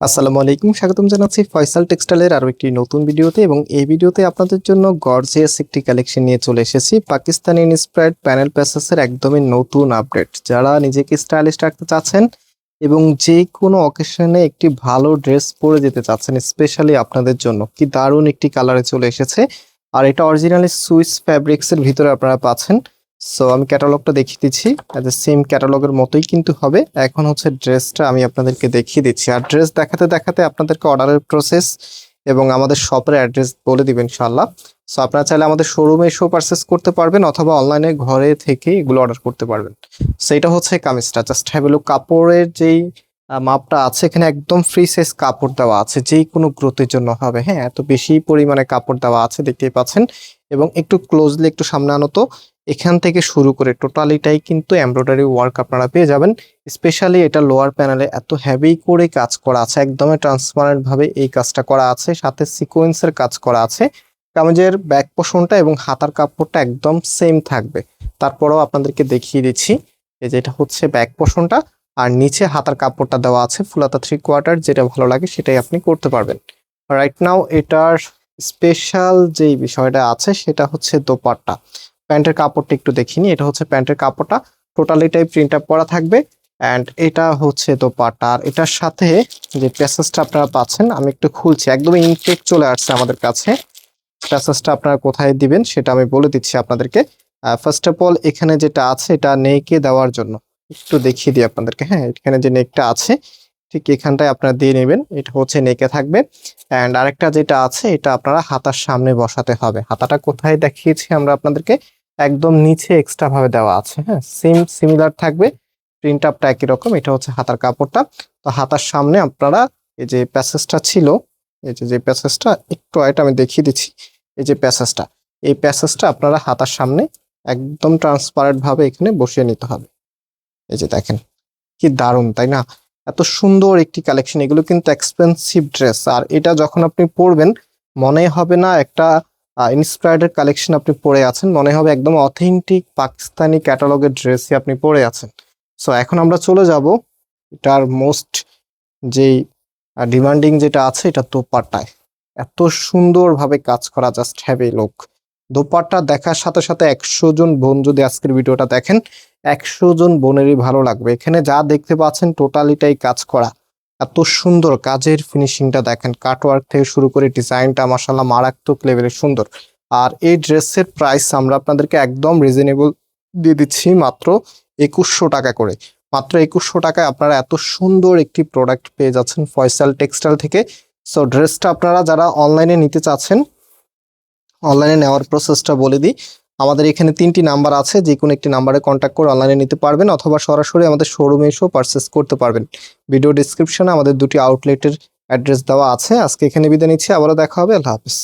আসসালামু আলাইকুম, স্বাগতম জানাচ্ছি ফয়সাল টেক্সটাইলের আরও একটি নতুন ভিডিওতে এবং এই ভিডিওতে আপনাদের জন্য গর্জিয়াস একটি কালেকশন নিয়ে চলে এসেছি, পাকিস্তানি ইন্সপায়ার্ড প্যানেল প্যাসেসের একদমই নতুন আপডেট। যারা নিজেকে স্টাইলিশ রাখতে চাচ্ছেন এবং যে কোনো অকেশনে একটি ভালো ড্রেস পরে যেতে চাচ্ছেন, স্পেশালি আপনাদের জন্য, কি দারুণ একটি কালারে চলে এসেছে। আর এটা অরিজিনালি সুইস ফ্যাব্রিক্সের ভিতরে আপনারা পাচ্ছেন। সো আমি ক্যাটালগটা দেখিয়ে দিচ্ছি। অ্যাজ এ সেম ক্যাটালগের মতোই কিন্তু হবে। এখন হচ্ছে ড্রেসটা আমি আপনাদেরকে দেখিয়ে দিচ্ছি। আর ড্রেস দেখাতে দেখাতে আপনাদেরকে অর্ডারের প্রসেস এবং আমাদের শপের অ্যাড্রেস বলে দিবেন ইনশাল্লাহ সো আপনারা চাইলে আমাদের শোরুমে এসেও পারচেস করতে পারবেন অথবা অনলাইনে ঘরে থেকে এগুলো অর্ডার করতে পারবেন। সেইটা হচ্ছে কামিজটা। জাস্ট হ্যাভ লুক কাপড়ের যেই মাপটা আছে। এখানে একদম ফ্রি সাইজ কাপড় দেওয়া আছে যে কোনো গ্রোথের জন্য হবে। হ্যাঁ এত বেশি পরিমাণে কাপড় দেওয়া আছে, দেখতেই পাচ্ছেন। এবং একটু ক্লোজলি একটু সামনে আনো তো এখান থেকে শুরু করে টোটালিটাই কিন্তু এমব্রয়ডারি ওয়ার্ক আপনারা পেয়ে যাবেন। স্পেশালি এটা লোয়ার প্যানেলে এত হেভি করে কাজ করা আছে, একদমই ট্রান্সপারেন্ট ভাবে এই কাজটা করা আছে। সাথে সিকোয়েন্সের কাজ করা আছে। কামিজের ব্যাক পোষণটা এবং হাতার কাপড়টা একদম সেম থাকবে। তারপরেও আপনাদেরকে দেখিয়ে দিচ্ছি। এই যে এটা হচ্ছে ব্যাক পোষণটা আর নিচে হাতার কাপড়টা দেওয়া আছে, ফুলাতা থ্রি কোয়ার্টার যেটা ভালো লাগে সেটাই আপনি করতে পারবেন। রাইট নাও এটার স্পেশাল যেই বিষয়টা আছে সেটা হচ্ছে দোপাট্টা। প্যান্টের কাপড়টা একটু দেখিনি, এটা হচ্ছে প্যান্টের কাপড়টা। টোটালিটাই প্রিন্ট আপ করা থাকবে অ্যান্ড এটা হচ্ছে দোপাট্টা। আর এটার সাথে যে প্যাসেজটা আপনারা পাচ্ছেন, আমি একটু খুলছি, একদম ইনটেক চলে আসছে আমাদের কাছে। প্যাসেজটা আপনারা কোথায় দিবেন সেটা আমি বলে দিচ্ছি আপনাদেরকে। ফার্স্ট অফ অল এখানে যেটা আছে, এটা নেকে দেওয়ার জন্য। একটু দেখিয়ে দিই আপনাদেরকে। হ্যাঁ এখানে যে নেকটা আছে, ঠিক এখানটায় আপনারা দিয়ে নেবেন। এটা হচ্ছে নেকে থাকবে। অ্যান্ড আরেকটা যেটা আছে, এটা আপনারা হাতার সামনে বসাতে হবে। হাতাটা কোথায় দেখিয়েছি আমরা আপনাদেরকে? একদম নিচে এক্সট্রা ভাবে দেওয়া আছে। হ্যাঁ সেম সিমিলার থাকবে। প্রিন্ট আপটা একই রকম। এটা হচ্ছে হাতার কাপড়টা। তো হাতার সামনে আপনারা এই যে প্যাসেজটা ছিল, এই যে যে প্যাসেজটা, একটু এটা আমি দেখিয়ে দিচ্ছি। এই যে প্যাসেজটা, এই প্যাসেজটা আপনারা হাতার সামনে একদম ট্রান্সপারেন্ট ভাবে এখানে বসিয়ে নিতে হবে। এই যে দেখেন, কি দারুণ, তাই না? এত সুন্দর একটি কালেকশন এগুলো কিন্তু এক্সপেন্সিভ ড্রেস আর এটা যখন আপনি পরবেন, মনে হবে না একটা ইন্সপায়ার্ডের কালেকশন আপনি পরে আছেন, মনে হবে একদম অথেন্টিক পাকিস্তানি ক্যাটালগের ড্রেসই আপনি পরে আছেন। সো এখন আমরা চলে যাব এটার মোস্ট যেই ডিমান্ডিং যেটা আছে, এটা দোপাট্টায়। এত সুন্দরভাবে কাজ করা জাস্ট হ্যাভ লোক দোপাট্টা দেখার সাথে সাথে একশো জন বোন যদি আজকের ভিডিওটা দেখেন, একশো জন বোনেরই ভালো লাগবে। এখানে যা দেখতে পাচ্ছেন টোটালিটাই কাজ করা। এত সুন্দর কাজের ফিনিশিংটা দেখেন। কাটওয়ার্ক থেকে শুরু করে ডিজাইনটা মাসাল্লাহ মারাত্মক লেভেলের সুন্দর। আর এই ড্রেসের প্রাইস আমরা আপনাদেরকে একদম রিজনেবল দিয়ে দিচ্ছি মাত্র একুশশো টাকা করে। মাত্র একুশশো টাকায় আপনারা এত সুন্দর একটি প্রোডাক্ট পেয়ে যাচ্ছেন ফয়সাল টেক্সটাইল থেকে। সো ড্রেসটা আপনারা যারা অনলাইনে নিতে চাচ্ছেন অনলাইনে নেওয়ার প্রসেসটা বলে দিই। আমাদের এখানে তিনটি নাম্বার আছে, যে কোনো একটি নাম্বারে কন্ট্যাক্ট করে অনলাইনে নিতে পারবেন অথবা সরাসরি আমাদের শোরুমে এসেও পারচেস করতে পারবেন। ভিডিও ডিসক্রিপশনে আমাদের দুটি আউটলেটের অ্যাড্রেস দেওয়া আছে। আজকে এখানে বিদায় নিচ্ছি, আবারও দেখা হবে, আল্লাহ হাফিজ।